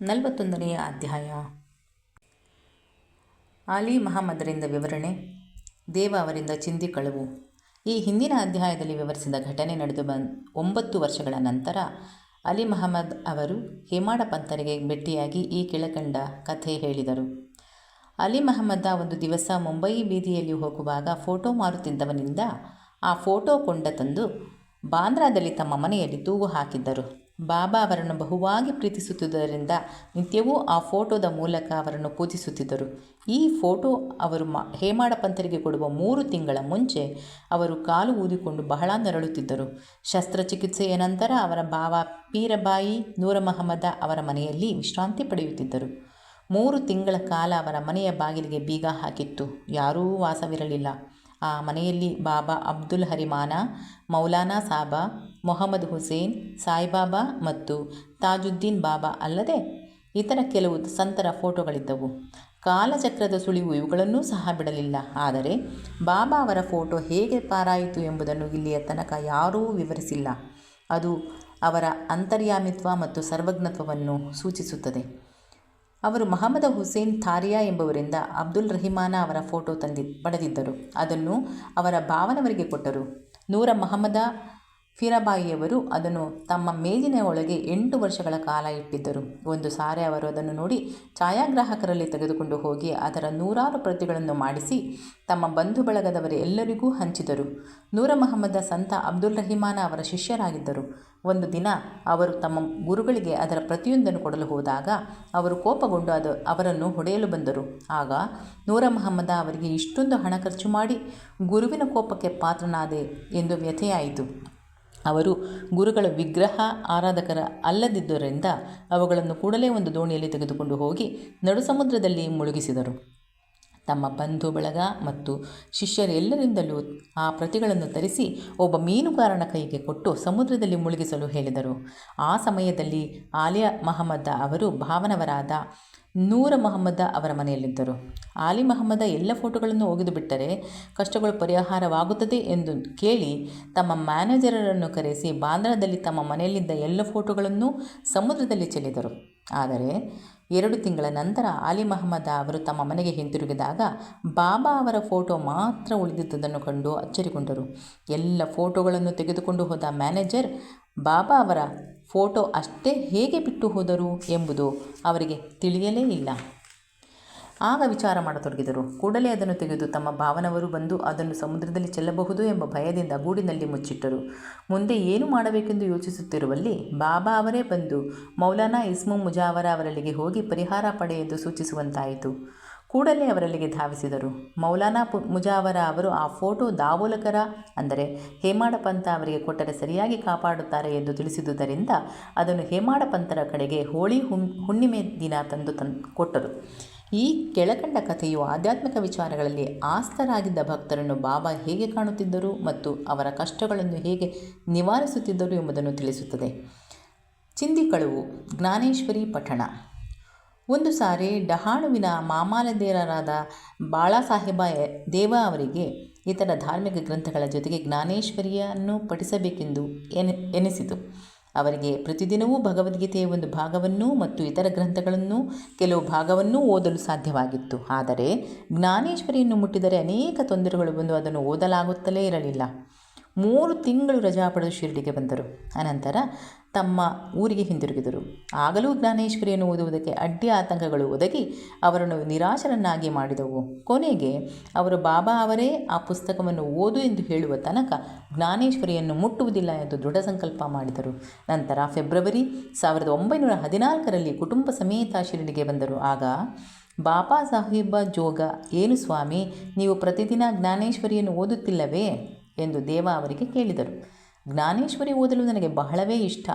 ನಲವತ್ತೊಂದನೆಯ ಅಧ್ಯಾಯ. ಆಲಿ ಮಹಮ್ಮದರಿಂದ ವಿವರಣೆ, ದೇವ ಅವರಿಂದ ಚಿಂದಿ ಕಳವು. ಈ ಹಿಂದಿನ ಅಧ್ಯಾಯದಲ್ಲಿ ವಿವರಿಸಿದ ಘಟನೆ ನಡೆದು ಬಂದ ಒಂಬತ್ತು ವರ್ಷಗಳ ನಂತರ ಅಲಿ ಮಹಮ್ಮದ್ ಅವರು ಹೇಮಾಡ ಪಂತರಿಗೆ ಭೇಟಿಯಾಗಿ ಈ ಕೆಳಕಂಡ ಕಥೆ ಹೇಳಿದರು. ಅಲಿ ಮಹಮ್ಮದ ಒಂದು ದಿವಸ ಮುಂಬಯಿ ಬೀದಿಯಲ್ಲಿ ಹೋಗುವಾಗ ಫೋಟೋ ಮಾರುತ್ತಿದ್ದವನಿಂದ ಆ ಫೋಟೋ ಕೊಂಡ ತಂದು ಬಾಂದ್ರಾದಲ್ಲಿ ತಮ್ಮ ಮನೆಯಲ್ಲಿ ತೂಗು ಹಾಕಿದ್ದರು. ಬಾಬಾ ಅವರನ್ನು ಬಹುವಾಗಿ ಪ್ರೀತಿಸುತ್ತಿದ್ದರಿಂದ ನಿತ್ಯವೂ ಆ ಫೋಟೋದ ಮೂಲಕ ಅವರನ್ನು ಪೂಜಿಸುತ್ತಿದ್ದರು. ಈ ಫೋಟೋ ಅವರು ಮ, ಹೇಮಾಡ ಪಂತರಿಗೆ ಕೊಡುವ ಮೂರು ತಿಂಗಳ ಮುಂಚೆ ಅವರು ಕಾಲು ಊದಿಕೊಂಡು ಬಹಳ ನರಳುತ್ತಿದ್ದರು. ಶಸ್ತ್ರಚಿಕಿತ್ಸೆಯ ನಂತರ ಅವರ ಭಾವ ಪೀರಬಾಯಿ ನೂರ ಮಹಮ್ಮದ ಅವರ ಮನೆಯಲ್ಲಿ ವಿಶ್ರಾಂತಿ ಪಡೆಯುತ್ತಿದ್ದರು. ಮೂರು ತಿಂಗಳ ಕಾಲ ಅವರ ಮನೆಯ ಬಾಗಿಲಿಗೆ ಬೀಗ ಹಾಕಿತ್ತು. ಯಾರೂ ವಾಸವಿರಲಿಲ್ಲ. ಆ ಮನೆಯಲ್ಲಿ ಬಾಬಾ ಅಬ್ದುಲ್ ಹರಿಮಾನ, ಮೌಲಾನಾ ಸಾಬಾ ಮೊಹಮ್ಮದ್ ಹುಸೇನ್, ಸಾಯಿಬಾಬಾ ಮತ್ತು ತಾಜುದ್ದೀನ್ ಬಾಬಾ ಅಲ್ಲದೆ ಇತರ ಕೆಲವು ಸಂತರ ಫೋಟೋಗಳಿದ್ದವು. ಕಾಲಚಕ್ರದ ಸುಳಿವು ಇವುಗಳನ್ನೂ ಸಹ ಬಿಡಲಿಲ್ಲ. ಆದರೆ ಬಾಬಾ ಅವರ ಫೋಟೋ ಹೇಗೆ ಪಾರಾಯಿತು ಎಂಬುದನ್ನು ಇಲ್ಲಿಯ ತನಕ ಯಾರೂ ವಿವರಿಸಿಲ್ಲ. ಅದು ಅವರ ಅಂತರ್ಯಾಮಿತ್ವ ಮತ್ತು ಸರ್ವಜ್ಞತ್ವವನ್ನು ಸೂಚಿಸುತ್ತದೆ. ಅವರು ಮಹಮ್ಮದ ಹುಸೇನ್ ಥಾರಿಯಾ ಎಂಬುವರಿಂದ ಅಬ್ದುಲ್ ರಹಿಮಾನ ಅವರ ಫೋಟೋ ತಂದಿ ಪಡೆದಿದ್ದರು. ಅದನ್ನು ಅವರ ಭಾವನವರಿಗೆ ಕೊಟ್ಟರು. ನೂರ ಮಹಮ್ಮದ ಫಿರಾಬಾಯಿಯವರು ಅದನ್ನು ತಮ್ಮ ಮೇಜಿನ ಒಳಗೆ ಎಂಟು ವರ್ಷಗಳ ಕಾಲ ಇಟ್ಟಿದ್ದರು. ಒಂದು ಸಾರೆ ಅವರು ಅದನ್ನು ನೋಡಿ ಛಾಯಾಗ್ರಾಹಕರಲ್ಲಿ ತೆಗೆದುಕೊಂಡು ಹೋಗಿ ಅದರ ನೂರಾರು ಪ್ರತಿಗಳನ್ನು ಮಾಡಿಸಿ ತಮ್ಮ ಬಂಧು ಬಳಗದವರೆಲ್ಲರಿಗೂ ಹಂಚಿದರು. ನೂರ ಮಹಮ್ಮದ ಸಂತ ಅಬ್ದುಲ್ ರಹಿಮಾನ ಅವರ ಶಿಷ್ಯರಾಗಿದ್ದರು. ಒಂದು ದಿನ ಅವರು ತಮ್ಮ ಗುರುಗಳಿಗೆ ಅದರ ಪ್ರತಿಯೊಂದನ್ನು ಕೊಡಲು ಹೋದಾಗ ಅವರು ಕೋಪಗೊಂಡು ಅದು ಅವರನ್ನು ಹೊಡೆಯಲು ಬಂದರು. ಆಗ ನೂರ ಮಹಮ್ಮದ ಅವರಿಗೆ ಇಷ್ಟೊಂದು ಹಣ ಖರ್ಚು ಮಾಡಿ ಗುರುವಿನ ಕೋಪಕ್ಕೆ ಪಾತ್ರನಾದೆ ಎಂದು ವ್ಯಥೆಯಾಯಿತು. ಅವರು ಗುರುಗಳ ವಿಗ್ರಹ ಆರಾಧಕರ ಅಲ್ಲದಿದ್ದರಿಂದ ಅವುಗಳನ್ನು ಕೂಡಲೇ ಒಂದು ದೋಣಿಯಲ್ಲಿ ತೆಗೆದುಕೊಂಡು ಹೋಗಿ ನಡುಸಮುದ್ರದಲ್ಲಿ ಮುಳುಗಿಸಿದರು. ತಮ್ಮ ಬಂಧು ಬಳಗ ಮತ್ತು ಶಿಷ್ಯರೆಲ್ಲರಿಂದಲೂ ಆ ಪ್ರತಿಗಳನ್ನು ತರಿಸಿ ಒಬ್ಬ ಮೀನುಗಾರನ ಕೈಗೆ ಕೊಟ್ಟು ಸಮುದ್ರದಲ್ಲಿ ಮುಳುಗಿಸಲು ಹೇಳಿದರು. ಆ ಸಮಯದಲ್ಲಿ ಆಲಿಯಾ ಮಹಮ್ಮದ ಅವರು ಭಾವನವರಾದ ನೂರ ಮಹಮ್ಮದ ಅವರ ಮನೆಯಲ್ಲಿದ್ದರು. ಆಲಿ ಮಹಮ್ಮದ ಎಲ್ಲ ಫೋಟೋಗಳನ್ನು ಒಗೆದು ಬಿಟ್ಟರೆ ಕಷ್ಟಗಳು ಪರಿಹಾರವಾಗುತ್ತದೆ ಎಂದು ಕೇಳಿ ತಮ್ಮ ಮ್ಯಾನೇಜರರನ್ನು ಕರೆಸಿ ಬಾಂದ್ರಾದಲ್ಲಿ ತಮ್ಮ ಮನೆಯಲ್ಲಿದ್ದ ಎಲ್ಲ ಫೋಟೋಗಳನ್ನು ಸಮುದ್ರದಲ್ಲಿ ಚೆಲ್ಲಿದರು. ಆದರೆ ಎರಡು ತಿಂಗಳ ನಂತರ ಆಲಿ ಮಹಮ್ಮದ ಅವರು ತಮ್ಮ ಮನೆಗೆ ಹಿಂತಿರುಗಿದಾಗ ಬಾಬಾ ಅವರ ಫೋಟೋ ಮಾತ್ರ ಉಳಿದಿದ್ದುದನ್ನು ಕಂಡು ಅಚ್ಚರಿಗೊಂಡರು. ಎಲ್ಲ ಫೋಟೋಗಳನ್ನು ತೆಗೆದುಕೊಂಡು ಹೋದ ಮ್ಯಾನೇಜರ್ ಬಾಬಾ ಅವರ ಫೋಟೋ ಅಷ್ಟೇ ಹೇಗೆ ಬಿಟ್ಟು ಹೋದರು ಎಂಬುದು ಅವರಿಗೆ ತಿಳಿಯಲೇ ಇಲ್ಲ. ಆಗ ವಿಚಾರ ಮಾಡತೊಡಗಿದರು. ಕೂಡಲೇ ಅದನ್ನು ತೆಗೆದು ತಮ್ಮ ಭಾವನವರು ಬಂದು ಅದನ್ನು ಸಮುದ್ರದಲ್ಲಿ ಚೆಲ್ಲಬಹುದು ಎಂಬ ಭಯದಿಂದ ಗೂಡಿನಲ್ಲಿ ಮುಚ್ಚಿಟ್ಟರು. ಮುಂದೆ ಏನು ಮಾಡಬೇಕೆಂದು ಯೋಚಿಸುತ್ತಿರುವಲ್ಲಿ ಬಾಬಾ ಅವರೇ ಬಂದು ಮೌಲಾನಾ ಇಸ್ಮು ಮುಜಾವರ ಅವರಲ್ಲಿಗೆ ಹೋಗಿ ಪರಿಹಾರ ಎಂದು ಸೂಚಿಸುವಂತಾಯಿತು. ಕೂಡಲೇ ಅವರಲ್ಲಿಗೆ ಧಾವಿಸಿದರು. ಮೌಲಾನಾ ಪು ಮುಜಾವರ ಅವರು ಆ ಫೋಟೋ ದಾವೋಲಕರ ಅಂದರೆ ಹೇಮಾಡ ಪಂತ ಅವರಿಗೆ ಕೊಟ್ಟರೆ ಸರಿಯಾಗಿ ಕಾಪಾಡುತ್ತಾರೆ ಎಂದು ತಿಳಿಸಿದುದರಿಂದ ಅದನ್ನು ಹೇಮಾಡ ಪಂತರ ಕಡೆಗೆ ಹೋಳಿ ಹುಣ್ ಹುಣ್ಣಿಮೆ ದಿನ ತಂದು ತನ್ ಕೊಟ್ಟರು. ಈ ಕೆಳಕಂಡ ಕಥೆಯು ಆಧ್ಯಾತ್ಮಿಕ ವಿಚಾರಗಳಲ್ಲಿ ಆಸ್ತರಾಗಿದ್ದ ಭಕ್ತರನ್ನು ಬಾಬಾ ಹೇಗೆ ಕಾಣುತ್ತಿದ್ದರು ಮತ್ತು ಅವರ ಕಷ್ಟಗಳನ್ನು ಹೇಗೆ ನಿವಾರಿಸುತ್ತಿದ್ದರು ಎಂಬುದನ್ನು ತಿಳಿಸುತ್ತದೆ. ಚಿಂದಿಕಳುವು ಜ್ಞಾನೇಶ್ವರಿ ಪಠಣ. ಒಂದು ಸಾರಿ ಡಹಾಣುವಿನ ಮಾಮಾಲದೇರರಾದ ಬಾಳಾಸಾಹೇಬ ದೇವ ಅವರಿಗೆ ಇತರ ಧಾರ್ಮಿಕ ಗ್ರಂಥಗಳ ಜೊತೆಗೆ ಜ್ಞಾನೇಶ್ವರಿಯನ್ನು ಪಠಿಸಬೇಕೆಂದು ಎನೆ, ಎನಿಸಿತು. ಅವರಿಗೆ ಪ್ರತಿದಿನವೂ ಭಗವದ್ಗೀತೆಯ ಒಂದು ಭಾಗವನ್ನೂ ಮತ್ತು ಇತರ ಗ್ರಂಥಗಳನ್ನು, ಕೆಲವು ಭಾಗವನ್ನೂ ಓದಲು ಸಾಧ್ಯವಾಗಿತ್ತು. ಆದರೆ ಜ್ಞಾನೇಶ್ವರಿಯನ್ನು ಮುಟ್ಟಿದರೆ ಅನೇಕ ತೊಂದರೆಗಳು ಬಂದು ಅದನ್ನು ಓದಲಾಗುತ್ತಲೇ ಇರಲಿಲ್ಲ. ಮೂರು ತಿಂಗಳು ರಜಾ ಪಡೆದು ಶಿರಡಿಗೆ ಬಂದರು. ಅನಂತರ ತಮ್ಮ ಊರಿಗೆ ಹಿಂದಿರುಗಿದರು. ಆಗಲೂ ಜ್ಞಾನೇಶ್ವರಿಯನ್ನು ಓದುವುದಕ್ಕೆ ಅಡ್ಡಿ ಆತಂಕಗಳು ಒದಗಿ ಅವರನ್ನು ನಿರಾಶರನ್ನಾಗಿ ಮಾಡಿದವು. ಕೊನೆಗೆ ಅವರು ಬಾಬಾ ಅವರೇ, ಆ ಪುಸ್ತಕವನ್ನು ಓದು ಎಂದು ಹೇಳುವ ತನಕ ಜ್ಞಾನೇಶ್ವರಿಯನ್ನು ಮುಟ್ಟುವುದಿಲ್ಲ ಎಂದು ದೃಢ ಸಂಕಲ್ಪ ಮಾಡಿದರು. ನಂತರ ಫೆಬ್ರವರಿ ಸಾವಿರದ ಒಂಬೈನೂರ ಹದಿನಾಲ್ಕರಲ್ಲಿ ಕುಟುಂಬ ಸಮೇತ ಶಿರಡಿಗೆ ಬಂದರು. ಆಗ, ಬಾಬಾ ಸಾಹೇಬ ಜೋಗ, ಏನು ಸ್ವಾಮಿ, ನೀವು ಪ್ರತಿದಿನ ಜ್ಞಾನೇಶ್ವರಿಯನ್ನು ಓದುತ್ತಿಲ್ಲವೇ? ಎಂದು ದೇವ ಅವರಿಗೆ ಕೇಳಿದರು. ಜ್ಞಾನೇಶ್ವರಿ ಓದಲು ನನಗೆ ಬಹಳವೇ ಇಷ್ಟ.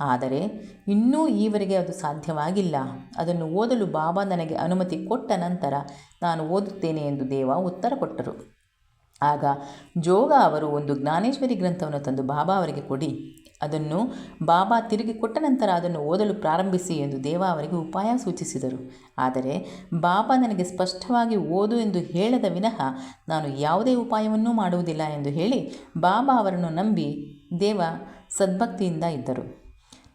ಆದರೆ ಇನ್ನೂ ಈವರೆಗೆ ಅದು ಸಾಧ್ಯವಾಗಿಲ್ಲ. ಅದನ್ನು ಓದಲು ಬಾಬಾ ನನಗೆ ಅನುಮತಿ ಕೊಟ್ಟ ನಂತರ ನಾನು ಓದುತ್ತೇನೆ ಎಂದು ದೇವ ಉತ್ತರ ಕೊಟ್ಟರು. ಆಗ ಜೋಗ ಅವರು ಒಂದು ಜ್ಞಾನೇಶ್ವರಿ ಗ್ರಂಥವನ್ನು ತಂದು ಬಾಬಾ ಅವರಿಗೆ ಕೊಡಿ. ಅದನ್ನು ಬಾಬಾ ತಿರುಗಿ ಕೊಟ್ಟ ನಂತರ ಅದನ್ನು ಓದಲು ಪ್ರಾರಂಭಿಸಿ ಎಂದು ದೇವ ಅವರಿಗೆ ಉಪಾಯ ಸೂಚಿಸಿದರು. ಆದರೆ ಬಾಬಾ ನನಗೆ ಸ್ಪಷ್ಟವಾಗಿ ಓದು ಎಂದು ಹೇಳದ ವಿನಃ ನಾನು ಯಾವುದೇ ಉಪಾಯವನ್ನೂ ಮಾಡುವುದಿಲ್ಲ ಎಂದು ಹೇಳಿ ಬಾಬಾ ಅವರನ್ನು ನಂಬಿ ದೇವ ಸದ್ಭಕ್ತಿಯಿಂದ ಇದ್ದರು.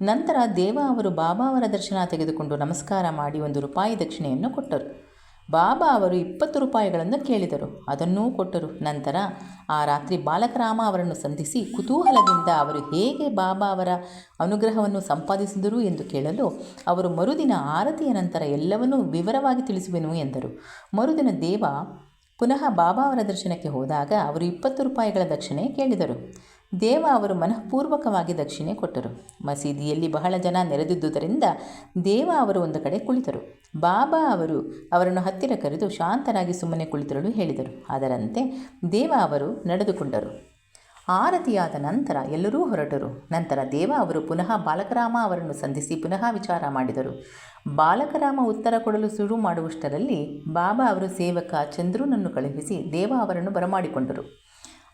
ನಂತರ ದೇವ ಅವರು ಬಾಬಾ ಅವರ ದರ್ಶನ ತೆಗೆದುಕೊಂಡು ನಮಸ್ಕಾರ ಮಾಡಿ ಒಂದು ರೂಪಾಯಿ ದಕ್ಷಿಣೆಯನ್ನು ಕೊಟ್ಟರು. ಬಾಬಾ ಅವರು ಇಪ್ಪತ್ತು ರೂಪಾಯಿಗಳನ್ನು ಕೇಳಿದರು. ಅದನ್ನೂ ಕೊಟ್ಟರು. ನಂತರ ಆ ರಾತ್ರಿ ಬಾಲಕರಾಮ ಅವರನ್ನು ಸಂಧಿಸಿ ಕುತೂಹಲದಿಂದ ಅವರು ಹೇಗೆ ಬಾಬಾ ಅವರ ಅನುಗ್ರಹವನ್ನು ಸಂಪಾದಿಸಿದರು ಎಂದು ಕೇಳಲು ಅವರು ಮರುದಿನ ಆರತಿಯ ನಂತರ ಎಲ್ಲವನ್ನೂ ವಿವರವಾಗಿ ತಿಳಿಸುವೆನು ಎಂದರು. ಮರುದಿನ ದೇವ ಪುನಃ ಬಾಬಾ ಅವರ ದರ್ಶನಕ್ಕೆ ಹೋದಾಗ ಅವರು ಇಪ್ಪತ್ತು ರೂಪಾಯಿಗಳ ದಕ್ಷಿಣೆ ಕೇಳಿದರು. ದೇವ ಅವರು ಮನಃಪೂರ್ವಕವಾಗಿ ದಕ್ಷಿಣೆ ಕೊಟ್ಟರು. ಮಸೀದಿಯಲ್ಲಿ ಬಹಳ ಜನ ನೆರೆದಿದ್ದುದರಿಂದ ದೇವ ಅವರು ಒಂದು ಕಡೆ ಕುಳಿತರು. ಬಾಬಾ ಅವರು ಅವರನ್ನು ಹತ್ತಿರ ಕರೆದು ಶಾಂತರಾಗಿ ಸುಮ್ಮನೆ ಕುಳಿತರಲು ಹೇಳಿದರು. ಅದರಂತೆ ದೇವ ಅವರು ನಡೆದುಕೊಂಡರು. ಆರತಿಯಾದ ನಂತರ ಎಲ್ಲರೂ ಹೊರಟರು. ನಂತರ ದೇವ ಅವರು ಪುನಃ ಬಾಲಕರಾಮ ಅವರನ್ನು ಸಂಧಿಸಿ ಪುನಃ ವಿಚಾರ ಮಾಡಿದರು. ಬಾಲಕರಾಮ ಉತ್ತರ ಕೊಡಲು ಶುರು ಮಾಡುವಷ್ಟರಲ್ಲಿ ಬಾಬಾ ಅವರು ಸೇವಕ ಚಂದ್ರುನನ್ನು ಕಳುಹಿಸಿ ದೇವ ಅವರನ್ನು ಬರಮಾಡಿಕೊಂಡರು.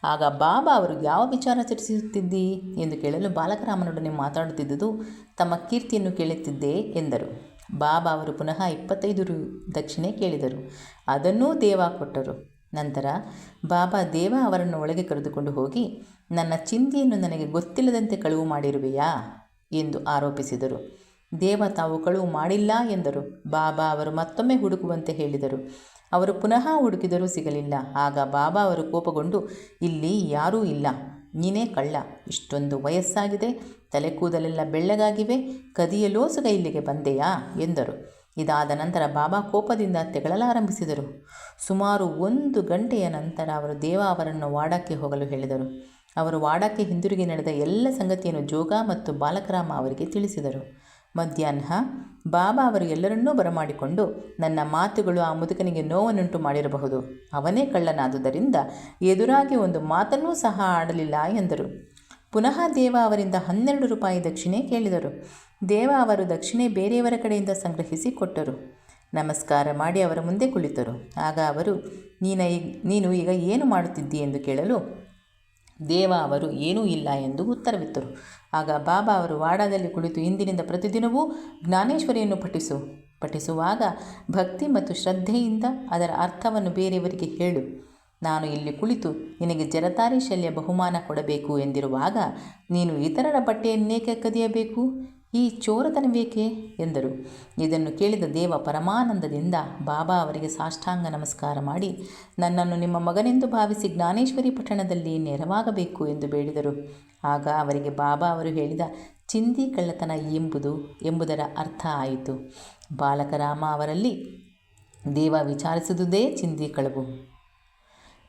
ಆಗ ಬಾಬಾ ಅವರು ಯಾವ ವಿಚಾರ ಚರ್ಚಿಸುತ್ತಿದ್ದಿ? ಎಂದು ಕೇಳಲು ಬಾಲಕರಾಮನೊಡನೆ ಮಾತಾಡುತ್ತಿದ್ದುದು ತಮ್ಮ ಕೀರ್ತಿಯನ್ನು ಕೇಳುತ್ತಿದ್ದೆ ಎಂದರು. ಬಾಬಾ ಅವರು ಪುನಃ ಇಪ್ಪತ್ತೈದು ರು ದಕ್ಷಿಣೆ ಕೇಳಿದರು. ಅದನ್ನೂ ದೇವ ಕೊಟ್ಟರು. ನಂತರ ಬಾಬಾ ದೇವ ಅವರನ್ನು ಒಳಗೆ ಕರೆದುಕೊಂಡು ಹೋಗಿ, ನನ್ನ ಚಿಂತೆಯನ್ನು ನನಗೆ ಗೊತ್ತಿಲ್ಲದಂತೆ ಕಳುವು ಮಾಡಿರುವೆಯಾ? ಎಂದು ಆರೋಪಿಸಿದರು. ದೇವ ತಾವು ಕಳುವು ಮಾಡಿಲ್ಲ ಎಂದರು. ಬಾಬಾ ಅವರು ಮತ್ತೊಮ್ಮೆ ಹುಡುಕುವಂತೆ ಹೇಳಿದರು. ಅವರು ಪುನಃ ಹುಡುಕಿದರೂ ಸಿಗಲಿಲ್ಲ. ಆಗ ಬಾಬಾ ಅವರು ಕೋಪಗೊಂಡು, ಇಲ್ಲಿ ಯಾರೂ ಇಲ್ಲ. ನೀನೇ ಕಳ್ಳ. ಇಷ್ಟೊಂದು ವಯಸ್ಸಾಗಿದೆ. ತಲೆ ಕೂದಲೆಲ್ಲ ಬೆಳ್ಳಗಾಗಿವೆ ಕದಿಯಲೋಸುಗ ಇಲ್ಲಿಗೆ ಬಂದೆಯಾ? ಎಂದರು. ಇದಾದ ನಂತರ ಬಾಬಾ ಕೋಪದಿಂದ ತೆಗಳಲಾರಂಭಿಸಿದರು. ಸುಮಾರು ಒಂದು ಗಂಟೆಯ ನಂತರ ಅವರು ದೇವ ಅವರನ್ನು ವಾಡಕ್ಕೆ ಹೋಗಲು ಹೇಳಿದರು. ಅವರು ವಾಡಕ್ಕೆ ಹಿಂದಿರುಗಿ ನಡೆದ ಎಲ್ಲ ಸಂಗತಿಯನ್ನು ಜೋಗ ಮತ್ತು ಬಾಲಕರಾಮ ಅವರಿಗೆ ತಿಳಿಸಿದರು. ಮಧ್ಯಾಹ್ನ. ಬಾಬಾ ಅವರು ಎಲ್ಲರನ್ನೂ ಬರಮಾಡಿಕೊಂಡು ನನ್ನ ಮಾತುಗಳು ಆ ಮುದುಕನಿಗೆ ನೋವನ್ನುಂಟು ಮಾಡಿರಬಹುದು. ಅವನೇ ಕಳ್ಳನಾದುದರಿಂದ ಎದುರಾಗಿ ಒಂದು ಮಾತನ್ನೂ ಸಹ ಆಡಲಿಲ್ಲ ಎಂದರು. ಪುನಃ ದೇವ ಅವರಿಂದ ಹನ್ನೆರಡು ರೂಪಾಯಿ ದಕ್ಷಿಣೆ ಕೇಳಿದರು. ದೇವ ಅವರು ದಕ್ಷಿಣೆ ಬೇರೆಯವರ ಕಡೆಯಿಂದ ಸಂಗ್ರಹಿಸಿ ಕೊಟ್ಟರು. ನಮಸ್ಕಾರ ಮಾಡಿ ಅವರ ಮುಂದೆ ಕುಳಿತರು. ಆಗ ಅವರು, ನೀನ, ನೀನು ಈಗ ಏನು ಮಾಡುತ್ತಿದ್ದಿ ಎಂದು ಕೇಳಲು ದೇವ ಅವರು ಏನೂ ಇಲ್ಲ ಎಂದು ಉತ್ತರವಿತ್ತರು. ಆಗ ಬಾಬಾ ಅವರು ವಾಡಾದಲ್ಲಿ ಕುಳಿತು ಇಂದಿನಿಂದ ಪ್ರತಿದಿನವೂ ಜ್ಞಾನೇಶ್ವರಿಯನ್ನು ಪಠಿಸು, ಪಠಿಸುವಾಗ ಭಕ್ತಿ ಮತ್ತು ಶ್ರದ್ಧೆಯಿಂದ ಅದರ ಅರ್ಥವನ್ನು ಬೇರೆಯವರಿಗೆ ಹೇಳು. ನಾನು ಇಲ್ಲಿ ಕುಳಿತು ನಿನಗೆ ಜರತಾರಿ ಶಲ್ಯ ಬಹುಮಾನ ಕೊಡಬೇಕು ಎಂದಿರುವಾಗ ನೀನು ಇತರರ ಬಟ್ಟೆಯನ್ನೇಕೆ ಕದಿಯಬೇಕು? ಈ ಚೋರತನವೇಕೆ ಎಂದರು. ಇದನ್ನು ಕೇಳಿದ ದೇವ ಪರಮಾನಂದದಿಂದ, ಬಾಬಾ ಅವರಿಗೆ ಸಾಷ್ಟಾಂಗ ನಮಸ್ಕಾರ ಮಾಡಿ, ನನ್ನನ್ನು ನಿಮ್ಮ ಮಗನೆಂದು ಭಾವಿಸಿ ಜ್ಞಾನೇಶ್ವರಿ ಪಟ್ಟಣದಲ್ಲಿ ನೆರವಾಗಬೇಕು ಎಂದು ಬೇಡಿದರು. ಆಗ ಅವರಿಗೆ ಬಾಬಾ ಅವರು ಹೇಳಿದ, ಚಿಂದಿ ಕಳ್ಳತನ ಎಂಬುದು, ಎಂಬುದರ ಅರ್ಥ ಆಯಿತು. ಬಾಲಕರಾಮ ಅವರಲ್ಲಿ ದೇವ ವಿಚಾರಿಸಿದುದೇ ಚಿಂದಿ ಕಳವು.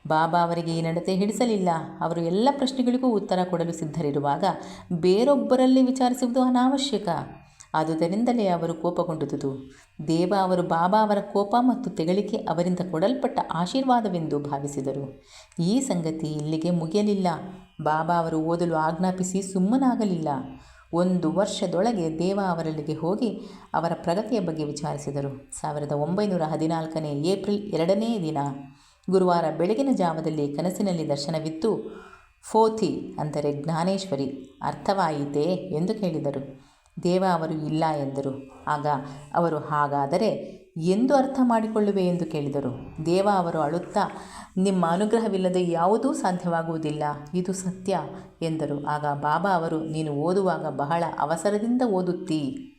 ಬಾಬಾ ಅವರಿಗೆ ಈ ನಡತೆ ಹಿಡಿಸಲಿಲ್ಲ. ಅವರು ಎಲ್ಲ ಪ್ರಶ್ನೆಗಳಿಗೂ ಉತ್ತರ ಕೊಡಲು ಸಿದ್ಧರಿರುವಾಗ ಬೇರೊಬ್ಬರಲ್ಲಿ ವಿಚಾರಿಸುವುದು ಅನಾವಶ್ಯಕ. ಆದುದರಿಂದಲೇ ಅವರು ಕೋಪಗೊಂಡುದು ದೇವ ಅವರು ಬಾಬಾ ಅವರ ಕೋಪ ಮತ್ತು ತೆಗಳಿಕೆ ಅವರಿಂದ ಕೊಡಲ್ಪಟ್ಟ ಆಶೀರ್ವಾದವೆಂದು ಭಾವಿಸಿದರು. ಈ ಸಂಗತಿ ಇಲ್ಲಿಗೆ ಮುಗಿಯಲಿಲ್ಲ. ಬಾಬಾ ಅವರು ಓದಲು ಆಜ್ಞಾಪಿಸಿ ಸುಮ್ಮನಾಗಲಿಲ್ಲ. ಒಂದು ವರ್ಷದೊಳಗೆ ದೇವ ಅವರಲ್ಲಿಗೆ ಹೋಗಿ ಅವರ ಪ್ರಗತಿಯ ಬಗ್ಗೆ ವಿಚಾರಿಸಿದರು. ಸಾವಿರದ ಒಂಬೈನೂರ ಹದಿನಾಲ್ಕನೇ ಏಪ್ರಿಲ್ ಎರಡನೇ ದಿನ. ಗುರುವಾರ ಬೆಳಗಿನ ಜಾವದಲ್ಲಿ ಕನಸಿನಲ್ಲಿ ದರ್ಶನವಿತ್ತು. ಫೋಥಿ ಅಂದರೆ ಜ್ಞಾನೇಶ್ವರಿ. ಅರ್ಥವಾಯಿತೇ ಎಂದು ಕೇಳಿದರು. ದೇವ ಅವರು ಇಲ್ಲ ಎಂದರು. ಆಗ ಅವರು ಹಾಗಾದರೆ ಎಂದು ಅರ್ಥ ಮಾಡಿಕೊಳ್ಳುವೆ ಎಂದು ಕೇಳಿದರು. ದೇವ ಅವರು ಅಳುತ್ತಾ, ನಿಮ್ಮ ಅನುಗ್ರಹವಿಲ್ಲದೆ ಯಾವುದೂ ಸಾಧ್ಯವಾಗುವುದಿಲ್ಲ. ಇದು ಸತ್ಯ ಎಂದರು. ಆಗ ಬಾಬಾ ಅವರು, ನೀನು ಓದುವಾಗ ಬಹಳ ಅವಸರದಿಂದ ಓದುತ್ತೀ.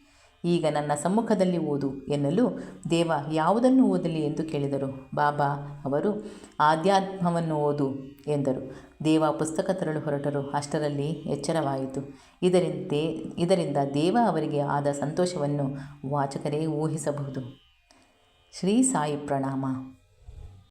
ಈಗ ನನ್ನ ಸಮ್ಮುಖದಲ್ಲಿ ಓದು ಎನ್ನಲು ದೇವ ಯಾವುದನ್ನು ಓದಲಿ ಎಂದು ಕೇಳಿದರು. ಬಾಬಾ ಅವರು, ಆಧ್ಯಾತ್ಮವನ್ನು ಓದು ಎಂದರು. ದೇವ ಪುಸ್ತಕ ತರಲು ಹೊರಟರು. ಅಷ್ಟರಲ್ಲಿ ಎಚ್ಚರವಾಯಿತು. ಇದರಿಂದ ಇದರಿಂದ ದೇವ ಅವರಿಗೆ ಆದ ಸಂತೋಷವನ್ನು ವಾಚಕರೇ ಊಹಿಸಬಹುದು. ಶ್ರೀ ಸಾಯಿ ಪ್ರಣಾಮ.